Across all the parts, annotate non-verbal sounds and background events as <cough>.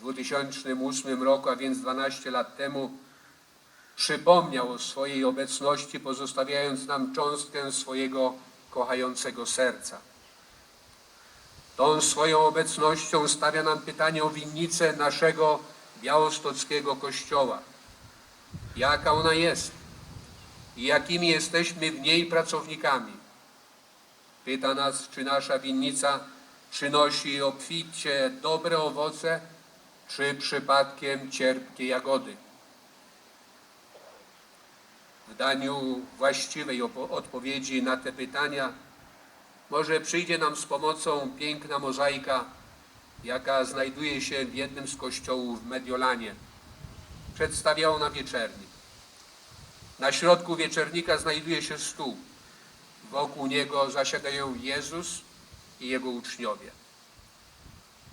2008 roku, a więc 12 lat temu, przypomniał o swojej obecności, pozostawiając nam cząstkę swojego kochającego serca. Tą swoją obecnością stawia nam pytanie o winnicę naszego białostockiego kościoła. Jaka ona jest i jakimi jesteśmy w niej pracownikami. Pyta nas, czy nasza winnica przynosi obficie dobre owoce, czy przypadkiem cierpkie jagody. W daniu właściwej odpowiedzi na te pytania może przyjdzie nam z pomocą piękna mozaika, jaka znajduje się w jednym z kościołów w Mediolanie. Przedstawia ona wieczernik. Na środku wieczernika znajduje się stół. Wokół niego zasiadają Jezus i jego uczniowie.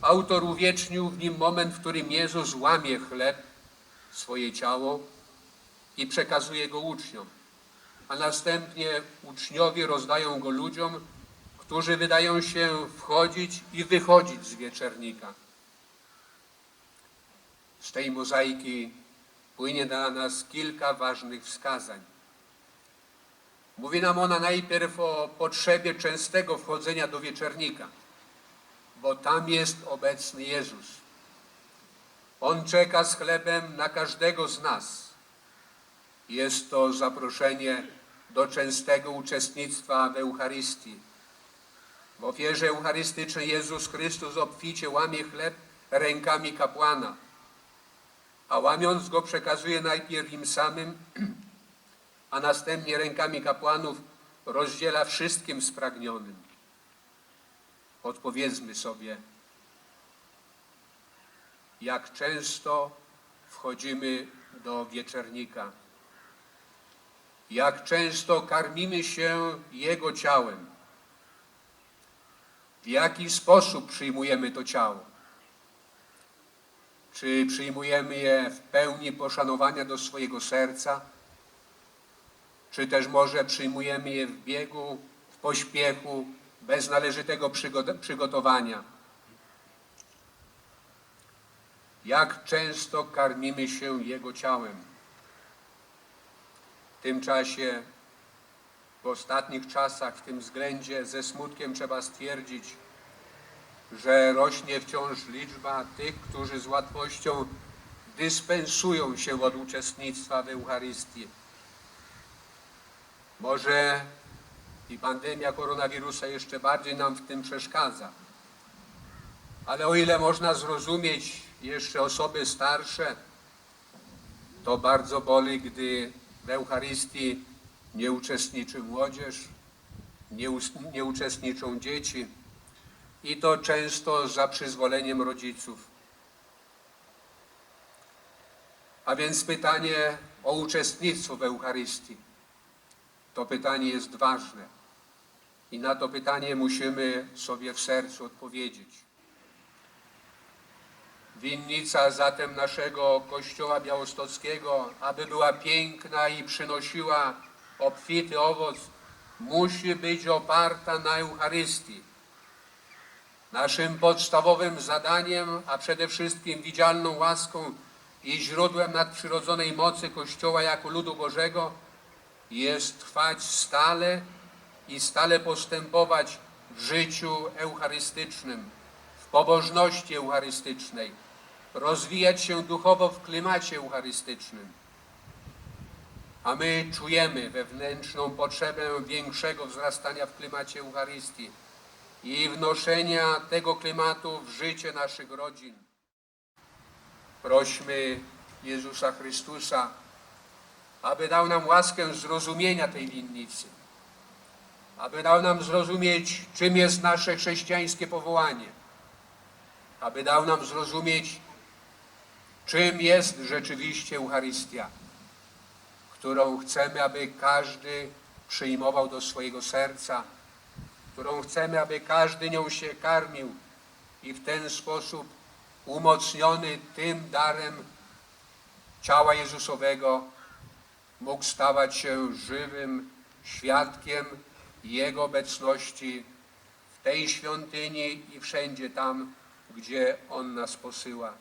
Autor uwiecznił w nim moment, w którym Jezus łamie chleb, swoje ciało i przekazuje go uczniom, a następnie uczniowie rozdają go ludziom, którzy wydają się wchodzić i wychodzić z wieczernika. Z tej mozaiki płynie dla nas kilka ważnych wskazań. Mówi nam ona najpierw o potrzebie częstego wchodzenia do wieczernika, bo tam jest obecny Jezus. On czeka z chlebem na każdego z nas. Jest to zaproszenie do częstego uczestnictwa w Eucharystii. W ofierze eucharystycznej Jezus Chrystus obficie łamie chleb rękami kapłana, a łamiąc go przekazuje najpierw im samym, <clears throat> a następnie rękami kapłanów rozdziela wszystkim spragnionym. Odpowiedzmy sobie, jak często wchodzimy do wieczernika, jak często karmimy się Jego ciałem, w jaki sposób przyjmujemy to ciało. Czy przyjmujemy je w pełni poszanowania do swojego serca, czy też może przyjmujemy je w biegu, w pośpiechu, bez należytego przygo- przygotowania. Jak często karmimy się Jego ciałem. W tym czasie, w ostatnich czasach, w tym względzie, ze smutkiem trzeba stwierdzić, że rośnie wciąż liczba tych, którzy z łatwością dyspensują się od uczestnictwa w Eucharystii. Może i pandemia koronawirusa jeszcze bardziej nam w tym przeszkadza. Ale o ile można zrozumieć jeszcze osoby starsze, to bardzo boli, gdy w Eucharystii nie uczestniczy młodzież, nie, nie uczestniczą dzieci i to często za przyzwoleniem rodziców. A więc pytanie o uczestnictwo w Eucharystii. To pytanie jest ważne i na to pytanie musimy sobie w sercu odpowiedzieć. Winnica zatem naszego Kościoła Białostockiego, aby była piękna i przynosiła obfity owoc, musi być oparta na Eucharystii. Naszym podstawowym zadaniem, a przede wszystkim widzialną łaską i źródłem nadprzyrodzonej mocy Kościoła jako ludu Bożego jest trwać stale i stale postępować w życiu eucharystycznym, w pobożności eucharystycznej, rozwijać się duchowo w klimacie eucharystycznym. A my czujemy wewnętrzną potrzebę większego wzrastania w klimacie Eucharystii i wnoszenia tego klimatu w życie naszych rodzin. Prośmy Jezusa Chrystusa, aby dał nam łaskę zrozumienia tej winnicy, aby dał nam zrozumieć, czym jest nasze chrześcijańskie powołanie, aby dał nam zrozumieć, czym jest rzeczywiście Eucharystia, którą chcemy, aby każdy przyjmował do swojego serca, którą chcemy, aby każdy nią się karmił i w ten sposób umocniony tym darem ciała Jezusowego mógł stawać się żywym świadkiem Jego obecności w tej świątyni i wszędzie tam, gdzie On nas posyła.